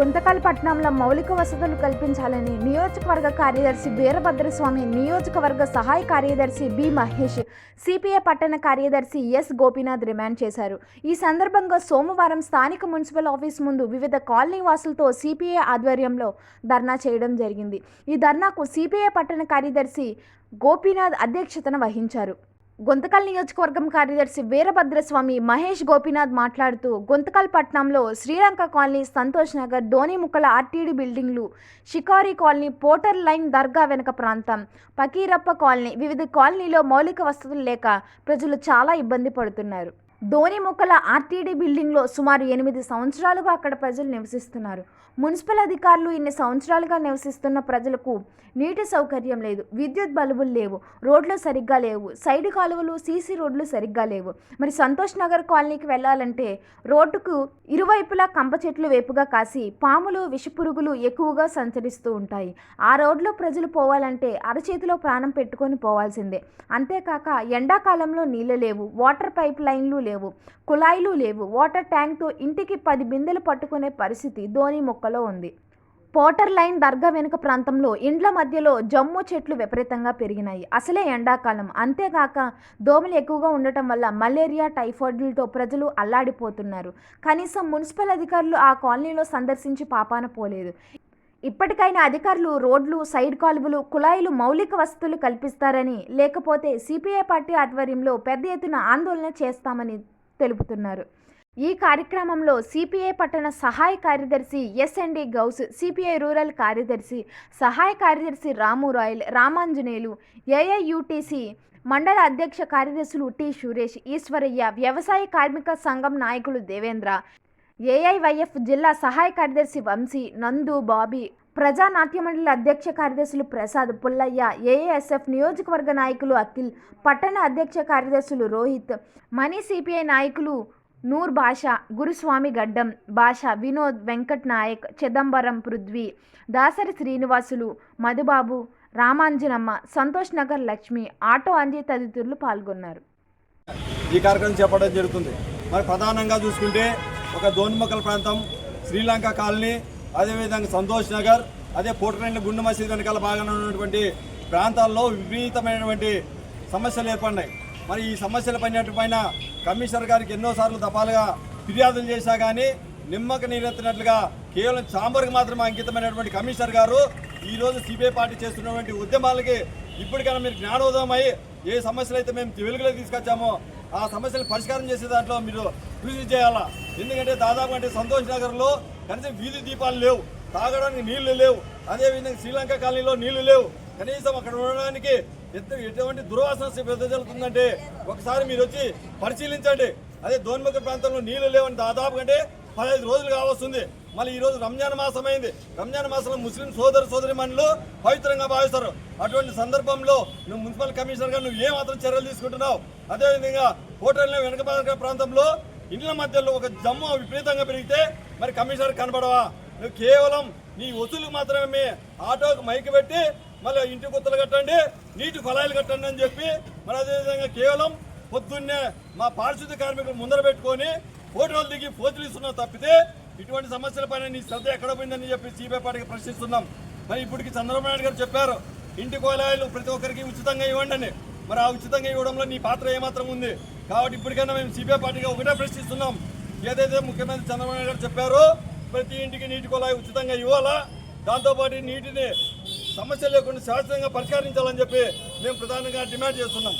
గుంతకల్ పట్టణంలో మౌలిక వసతులు కల్పించాలని నియోజకవర్గ కార్యదర్శి వీరభద్రస్వామి నియోజకవర్గ సహాయ కార్యదర్శి బి మహేష్ సిపిఐ పట్టణ కార్యదర్శి ఎస్ గోపీనాథ్ డిమాండ్ చేశారు. ఈ సందర్భంగా సోమవారం స్థానిక మున్సిపల్ ఆఫీస్ ముందు వివిధ కాలనీ వాసులతో సిపిఐ ఆధ్వర్యంలో ధర్నా చేయడం జరిగింది. ఈ ధర్నాకు సిపిఐ పట్టణ కార్యదర్శి గోపీనాథ్ అధ్యక్షతన వహించారు. గొంతకల్ నియోజకవర్గం కార్యదర్శి వీరభద్రస్వామి మహేష్ గోపీనాథ్ మాట్లాడుతూ గొంతకల్ పట్టణంలో శ్రీలంక కాలనీ సంతోష్ నగర్ ధోనిముక్కల ఆర్టీడీ బిల్డింగ్లు షికారి కాలనీ పోటర్ లైన్ దర్గా వెనుక ప్రాంతం పకీరప్ప కాలనీ వివిధ కాలనీలో మౌలిక వసతులు లేక ప్రజలు చాలా ఇబ్బంది పడుతున్నారు. ధోనిముక్కల ఆర్టీడీ బిల్డింగ్లో సుమారు ఎనిమిది సంవత్సరాలుగా అక్కడ ప్రజలు నివసిస్తున్నారు. మున్సిపల్ అధికారులు ఇన్ని సంవత్సరాలుగా నివసిస్తున్న ప్రజలకు నీటి సౌకర్యం లేదు విద్యుత్ బల్బులు లేవు రోడ్లు సరిగ్గా లేవు సైడ్ కాలువలు సీసీ రోడ్లు సరిగ్గా లేవు. మరి సంతోష్ నగర్ కాలనీకి వెళ్ళాలంటే రోడ్డుకు ఇరువైపులా కంప చెట్లు వేపుగా కాసి పాములు విషపురుగులు ఎక్కువగా సంచరిస్తూ ఉంటాయి. ఆ రోడ్లో ప్రజలు పోవాలంటే అరచేతిలో ప్రాణం పెట్టుకొని పోవాల్సిందే. అంతేకాక ఎండాకాలంలో నీళ్ళు లేవు వాటర్ పైప్ లైన్లు లేవు. కుళాయిలు లేవు. వాటర్ ట్యాంక్తో ఇంటికి పది బిందెలు పట్టుకునే పరిస్థితి ధోని మొక్కలో ఉంది. పోటర్ లైన్ దర్గా వెనుక ప్రాంతంలో ఇండ్ల మధ్యలో జమ్ము చెట్లు విపరీతంగా పెరిగినాయి. అసలే ఎండాకాలం. అంతేగాక దోమలు ఎక్కువగా ఉండటం వల్ల మలేరియా టైఫాయిడ్లతో ప్రజలు అల్లాడిపోతున్నారు. కనీసం మున్సిపల్ అధికారులు ఆ కాలనీలో సందర్శించి పాపాన పోలేదు. ఇప్పటికైనా అధికారులు రోడ్లు సైడ్ కాలువలు కుళాయిలు మౌలిక వసతులు కల్పిస్తారని లేకపోతే సిపిఐ పార్టీ ఆధ్వర్యంలో పెద్ద ఎత్తున ఆందోళన చేస్తామని తెలుపుతున్నారు. ఈ కార్యక్రమంలో సిపిఐ పట్టణ సహాయ కార్యదర్శి ఎస్ఎన్డి గౌస్ సిపిఐ రూరల్ కార్యదర్శి సహాయ కార్యదర్శి రాము రాయల్ రామాంజనేయులు ఏఐయుటిసి మండల అధ్యక్ష కార్యదర్శులు టి సురేష్ ఈశ్వరయ్య వ్యవసాయ కార్మిక సంఘం నాయకులు దేవేంద్ర ఏఐవైఎఫ్ జిల్లా సహాయ కార్యదర్శి వంశీ నందు బాబీ ప్రజా మండలి అధ్యక్ష కార్యదర్శులు ప్రసాద్ పుల్లయ్య ఏఏఎస్ఎఫ్ నియోజకవర్గ నాయకులు అఖిల్ పట్టణ అధ్యక్ష కార్యదర్శులు రోహిత్ మనీ సిపిఐ నాయకులు నూర్ బాషా గురుస్వామి గడ్డం బాషా వినోద్ వెంకట్ నాయక్ చిదంబరం పృథ్వీ దాసరి శ్రీనివాసులు మధుబాబు రామాంజనమ్మ సంతోష్ నగర్ లక్ష్మి ఆటో అంజయ్ తదితరులు పాల్గొన్నారు. ఈ కార్యక్రమం చేపట్టడం జరుగుతుంది. మరి ప్రధానంగా చూసుకుంటే ఒక దోన్మకల్ ప్రాంతం శ్రీలంక కాలనీ అదేవిధంగా సంతోష్ నగర్ అదే పోటరెండ్ల గుండు మసీద్ వెనకాల భాగంలో ఉన్నటువంటి ప్రాంతాల్లో విపరీతమైనటువంటి సమస్యలు ఏర్పడినాయి. మరి ఈ సమస్యల పైన కమిషనర్ గారికి ఎన్నోసార్లు దఫాలుగా ఫిర్యాదులు చేశా కానీ నిమ్మక నీరెత్తినట్లుగా కేవలం చాంబర్కి మాత్రమే అంకితమైనటువంటి కమిషనర్ గారు ఈరోజు సిబిఐ పార్టీ చేస్తున్నటువంటి ఉద్యమాలకి ఇప్పటికైనా మీరు జ్ఞానోదయం అయ్యి ఏ సమస్యలు అయితే మేము వెలుగులోకి తీసుకొచ్చామో ఆ సమస్యలు పరిష్కారం చేసే దాంట్లో మీరు కృషి చేయాలా? ఎందుకంటే దాదాపు అంటే సంతోష్ నగర్లో కనీసం వీధి దీపాలు లేవు. తాగడానికి నీళ్ళు లేవు. అదేవిధంగా శ్రీలంక కాలనీలో నీళ్ళు లేవు. కనీసం అక్కడ ఉండడానికి ఎటువంటి దుర్వాసన పెద్దజలుతుందంటే ఒకసారి మీరు వచ్చి పరిశీలించండి. అదే దోన్ముఖ ప్రాంతంలో నీళ్ళు లేవని దాదాపు కంటే పదహైదు రోజులు కావస్తుంది మళ్ళీ ఈరోజు రంజాన్ మాసం అయింది. రంజాన్ మాసంలో ముస్లిం సోదర సోదరి మనులు పవిత్రంగా భావిస్తారు. అటువంటి సందర్భంలో నువ్వు మున్సిపల్ కమిషనర్గా నువ్వు ఏ మాత్రం చర్యలు తీసుకుంటున్నావు? అదేవిధంగా హోటల్ వెనక ప్రాంతంలో ఇండ్ల మధ్యలో ఒక జమ్ము విపరీతంగా పెరిగితే మరి కమిషనర్ కనబడవా? నువ్వు కేవలం నీ వసూలు మాత్రమే ఆటోకు మైకి పెట్టి మళ్ళీ ఇంటి గుత్తలు కట్టండి నీటి కొలాయిలు కట్టండి అని చెప్పి మరి అదేవిధంగా కేవలం పొద్దున్నే మా పారిశుద్ధ్య కార్మికులు ముందర పెట్టుకొని ఫోటోలు దిగి పోతులు ఇస్తున్నాం తప్పితే ఇటువంటి సమస్యల పైన నీ శ్రద్ధ ఎక్కడ పోయిందని చెప్పి సిబిఐ పార్టీకి ప్రశ్నిస్తున్నాం. మరి ఇప్పటికి చంద్రబాబు నాయుడు గారు చెప్పారు ఇంటి కోలాయిలు ప్రతి ఒక్కరికి ఉచితంగా ఇవ్వండి అని. మరి ఆ ఉచితంగా ఇవ్వడంలో నీ పాత్ర ఏమాత్రం ఉంది? కాబట్టి ఇప్పటికైనా మేము సిపిఐ పార్టీగా ఒకటే ప్రశ్నిస్తున్నాం ఏదైతే ముఖ్యమంత్రి చంద్రబాబు నాయుడు గారు చెప్పారో ప్రతి ఇంటికి నీటి కుళాయి ఉచితంగా ఇవ్వాలా? దాంతోపాటు నీటిని సమస్య లేకుండా శాశ్వతంగా పరిష్కరించాలని చెప్పి మేము ప్రధానంగా డిమాండ్ చేస్తున్నాం.